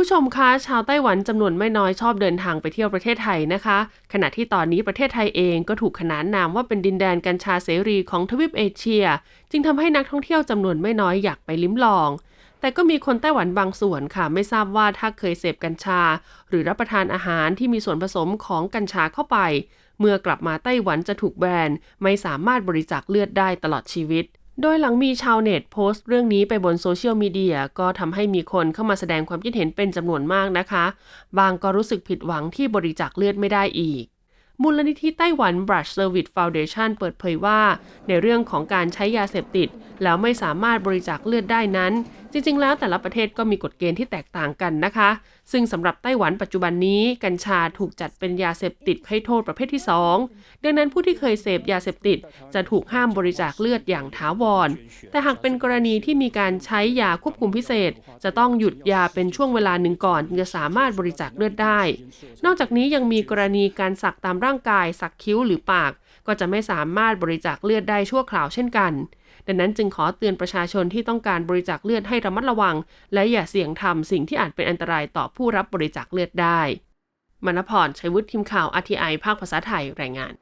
ผู้ชมคะชาวไต้หวันจำนวนไม่น้อยชอบเดินทางไปเที่ยวประเทศไทยนะคะ ขณะที่ตอนนี้ประเทศไทยเองก็ถูกขนานนามว่าเป็นดินแดนกัญชาเสรีของทวีปเอเชีย จึงทำให้นักท่องเที่ยวจำนวนไม่น้อยอยากไปลิ้มลอง แต่ก็มีคนไต้หวันบางส่วนค่ะ ไม่ทราบว่าถ้าเคยเสพกัญชา หรือรับประทานอาหารที่มีส่วนผสมของกัญชาเข้าไป เมื่อกลับมาไต้หวันจะถูกแบนไม่สามารถบริจาคเลือดได้ตลอดชีวิต โดยหลังมีชาวเน็ตโพสต์เรื่องนี้ไปบนโซเชียลมีเดียก็ทำให้มีคนเข้ามาแสดงความคิดเห็นเป็นจำนวนมากนะคะ บางก็รู้สึกผิดหวังที่บริจาคเลือดไม่ได้อีก มูลนิธิไต้หวัน Brush Service Foundation เปิดเผยว่า ในเรื่องของการใช้ยาเสพติด แล้วไม่สามารถบริจาคเลือดได้นั้น จริงๆ แล้วแต่ละประเทศก็มีกฎเกณฑ์ที่แตกต่างกันนะคะ ซึ่งสำหรับไต้หวันปัจจุบันนี้ กัญชาถูกจัดเป็นยาเสพติดให้โทษประเภทที่ 2 ดังนั้นผู้ที่เคยเสพยาเสพติดจะถูกห้ามบริจาคเลือดอย่างถาวร แต่หากเป็นกรณีที่มีการใช้ยาควบคุมพิเศษ จะต้องหยุดยาเป็นช่วงเวลาหนึ่งก่อนจะสามารถบริจาคเลือดได้ นอกจากนี้ยังมีกรณีการสักตามร่างกาย สักคิ้วหรือปาก ก็จะไม่สามารถบริจาคเลือดได้ชั่วคราวเช่นกัน ดังนั้นจึงขอเตือนประชาชนที่ต้องการบริจาคเลือดให้ระมัดระวัง และอย่าเสี่ยงทำสิ่งที่อาจเป็นอันตรายต่อผู้รับบริจาคเลือดได้ มณพรชัยวุฒิทีมข่าว RTI ภาคภาษาไทยรายงาน